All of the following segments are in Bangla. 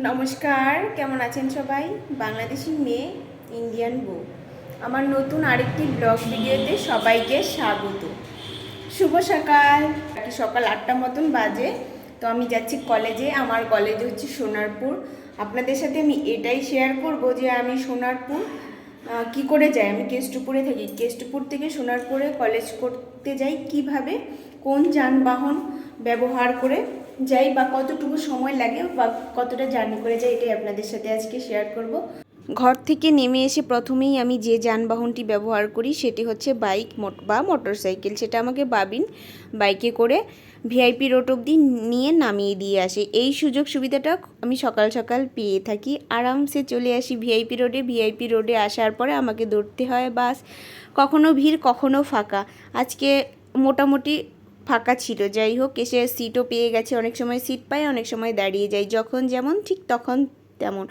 নমস্কার, কেমন আছেন সবাই? বাংলাদেশি মেয়ে ইন্ডিয়ান বউ। আমার নতুন আরেকটি ব্লগ ভিডিওতে সবাইকে স্বাগত। শুভ সকাল। সকাল আটটা মতন বাজে, তো আমি যাচ্ছি কলেজে। আমার কলেজ হচ্ছে সোনারপুর। আপনাদের সাথে আমি এটাই শেয়ার করব যে আমি সোনারপুর কি করে যাই? আমি কেষ্টপুরে থাকি। কেষ্টপুর থেকে সোনারপুরে কলেজ করতে যাই কীভাবে? কোন যানবাহন ব্যবহার করে? যাই বা কতটুকু সময় লাগে বা কতটা জার্নি করে যাই এটাই আপনাদের সাথে আজকে শেয়ার করব। ঘর থেকে নেমে এসে প্রথমেই আমি যে যানবাহনটি ব্যবহার করি সেটি হচ্ছে বাইক বা মোটর সাইকেল সেটা আমাকে বাবিন বাইকে করে ভিআইপি রোড অবধি নিয়ে নামিয়ে দিয়ে আসে। এই সুযোগ সুবিধাটা আমি সকাল সকাল পেয়ে থাকি। আরামসে চলে আসি ভিআইপি রোডে। ভিআইপি রোডে আসার পরে আমাকে দৌড়তে হয় বাস। কখনো ভিড়, কখনো ফাঁকা। আজকে মোটামুটি ফাঁকা ছিল। যাই হোক, এসে সিটও পেয়ে গেছে। অনেক সময় সিট পাই অনেক সময় দাঁড়িয়ে যাই যখন যেমন, ঠিক তখন তেমন।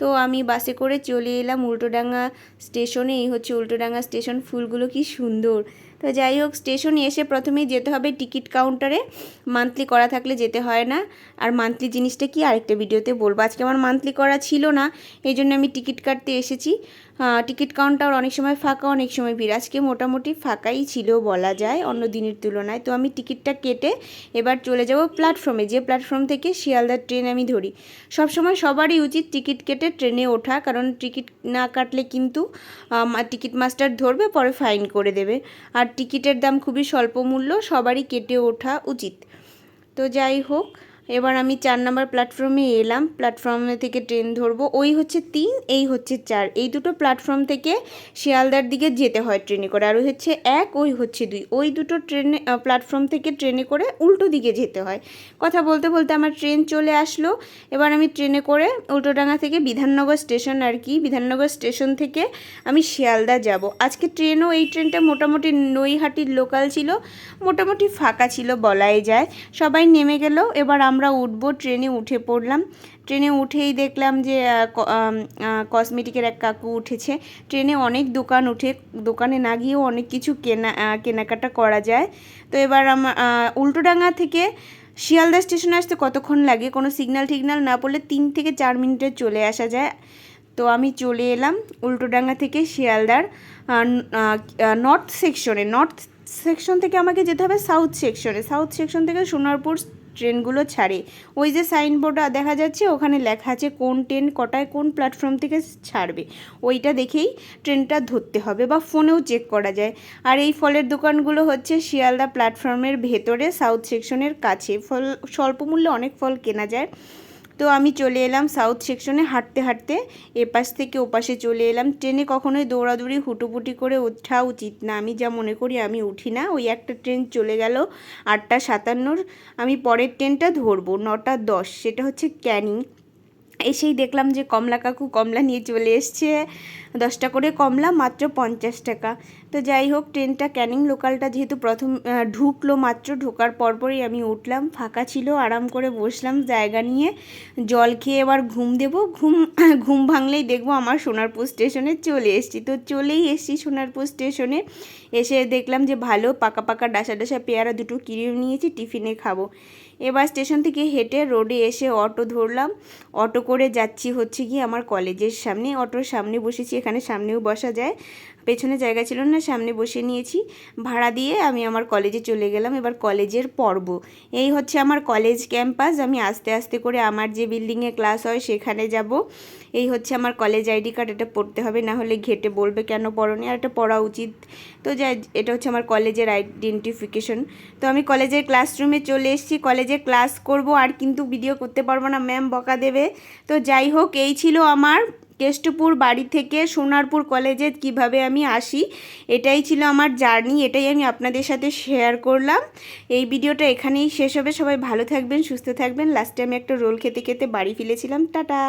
তো আমি বাসে করে চলে এলাম উল্টোডাঙ্গা স্টেশনে। এই হচ্ছে উল্টোডাঙ্গা স্টেশন। ফুলগুলো কি সুন্দর। তো যাই হোক, স্টেশনে এসে প্রথমেই যেতে হবে টিকিট কাউন্টারে। মান্থলি করা থাকলে যেতে হয় না। আর মান্থলি জিনিসটা কি আরেকটা ভিডিওতে বলব। আজকে আমার মান্থলি করা ছিল না, এই জন্য আমি টিকিট কাটতে এসেছি। টিকিট কাউন্টার অনেক সময় ফাঁকা, অনেক সময় ভিড়। আজকে মোটামুটি ফাঁকাই ছিল বলা যায় অন্য দিনের তুলনায়। তো আমি টিকিটটা কেটে এবার চলে যাব প্ল্যাটফর্মে, যে প্ল্যাটফর্ম থেকে শিয়ালদার ট্রেন আমি ধরি। সবসময় সবারই উচিত টিকিট কেটে ট্রেনে ওঠা, কারণ টিকিট না কাটলে কিন্তু টিকিট মাস্টার ধরবে, পরে ফাইন করে দেবে। আর টিকিটের দাম খুবই স্বল্প মূল্য, সবারই কেটে ওঠা উচিত। তো যাই হোক এবার আমি চার নাম্বার প্ল্যাটফর্মে এলাম। প্ল্যাটফর্মে থেকে ট্রেন ধরবো। ওই হচ্ছে তিন, এই হচ্ছে চার। এই দুটো প্ল্যাটফর্ম থেকে শিয়ালদার দিকে যেতে হয় ট্রেনে করে। আর ওই হচ্ছে এক, ওই হচ্ছে দুই। ওই দুটো ট্রেনে প্ল্যাটফর্ম থেকে ট্রেনে করে উল্টো দিকে যেতে হয়। কথা বলতে বলতে আমার ট্রেন চলে আসলো। এবার আমি ট্রেনে করে উল্টোডাঙ্গা থেকে বিধাননগর স্টেশন আর কি, বিধাননগর স্টেশন থেকে আমি শিয়ালদা যাব। আজকে ট্রেনও এই ট্রেনটা মোটামুটি নৈহাটির লোকাল ছিল। মোটামুটি ফাঁকা ছিল বলাই যায়। সবাই নেমে গেল। এবার আমরা উঠবো, ট্রেনে উঠে পড়লাম। ট্রেনে উঠেই দেখলাম যে কসমেটিকের এক কাকু উঠেছে। ট্রেনে অনেক দোকান উঠে, দোকানে না গিয়েও অনেক কিছু কেনা কেনাকাটা করা যায়। তো এবার আমার উল্টোডাঙ্গা থেকে শিয়ালদা স্টেশনে আসতে কতক্ষণ লাগে? কোনো সিগন্যাল টিগনাল না পড়লে তিন থেকে চার মিনিটে চলে আসা যায়। তো আমি চলে এলাম উল্টোডাঙ্গা থেকে শিয়ালদার নর্থ সেকশনে নর্থ সেকশন থেকে আমাকে যেতে হবে সাউথ সেকশনে সাউথ সেকশন থেকে সোনারপুর ট্রেনগুলো ছাড়ে। ওই যে সাইনবোর্ডটা দেখা যাচ্ছে, ওখানে লেখা আছে কোন ট্রেন কটায় কোন প্ল্যাটফর্ম থেকে ছাড়বে। ওইটা দেখেই ট্রেনটা ধরতে হবে বা ফোনেও চেক করা যায়। আর এই ফলের দোকানগুলো হচ্ছে শিয়ালদা প্ল্যাটফর্মের ভেতরে সাউথ সেকশনের কাছে। ফল, স্বল্প মূল্যে অনেক ফল কেনা যায়। তো আমি চলে এলাম সাউথ সেকশনে হাঁটতে হাঁটতে। এপাশ থেকে ওপাশে চলে এলাম। ট্রেনে কখনোই দৌড়াদৌড়ি, হুটোপুটি করে ওঠা উচিত না। আমি যা মনে করি আমি উঠি না। ওই একটা ট্রেন চলে গেল আটটা সাতান্নর। আমি পরের ট্রেনটা ধরবো নটা দশ। সেটা হচ্ছে ক্যানিং। এসেই দেখলাম যে কমলা কাকু কমলা নিয়ে চলে এসছে। দশটা করে কমলা, মাত্র পঞ্চাশ টাকা। তো যাই হোক, ট্রেনটা ক্যানিং লোকালটা যেহেতু প্রথম ঢুকলো মাত্র, ঢোকার পরপরই আমি উঠলাম, ফাঁকা ছিল, আরাম করে বসলাম, জায়গা নিয়ে জল খেয়ে এবার ঘুম দেব, ঘুম ঘুম ভাঙলেই দেখব আমার সোনারপুর স্টেশনে চলে এসেছি। তো চলেই এসেছি সোনারপুর স্টেশনে, এসে দেখলাম যে ভালো পাকা পাকা ডাসা ডাসা পেয়ারা দুটো কিনে নিয়েছি, টিফিনে খাব। এবার স্টেশন থেকে হেঁটে রোডে এসে অটো ধরলাম, অটো করে যাচ্ছি হচ্ছে কি আমার কলেজের সামনে, অটোর সামনে বসেছি, এখানে সামনেও বসা যায়, পেছনে জায়গা ছিল না সামনে বসে নিয়েছি। ভাড়া দিয়ে আমি আমার কলেজে চলে গেলাম। এবার কলেজের পর্ব। এই হচ্ছে আমার কলেজ ক্যাম্পাস। আমি আস্তে আস্তে করে আমার যে বিল্ডিংয়ে ক্লাস হয়, সেখানে যাব। এই হচ্ছে আমার কলেজ আইডি কার্ড এটা পড়তে হবে, না হলে ঘেটে বলবে কেন পড়নি? আর এটা পড়া উচিত। তো যাই, এটা হচ্ছে আমার কলেজের আইডেন্টিফিকেশন তো আমি কলেজের ক্লাসরুমে চলে এসেছি। কলেজে ক্লাস করব, আর কিন্তু ভিডিও করতে পারব না। ম্যাম বকা দেবে। তো যাই হোক, এই ছিল আমার কেষ্টপুর বাড়ি থেকে সোনারপুর কলেজে কীভাবে আমি আসি, এটাই ছিল আমার জার্নি, এটাই আমি আপনাদের সাথে শেয়ার করলাম। এই ভিডিওটা এখানেই শেষ হবে, সবাই ভালো থাকবেন, সুস্থ থাকবেন। লাস্টে আমি একটা রোল খেতে খেতে বাড়ি ফিরেছিলাম। টাটা!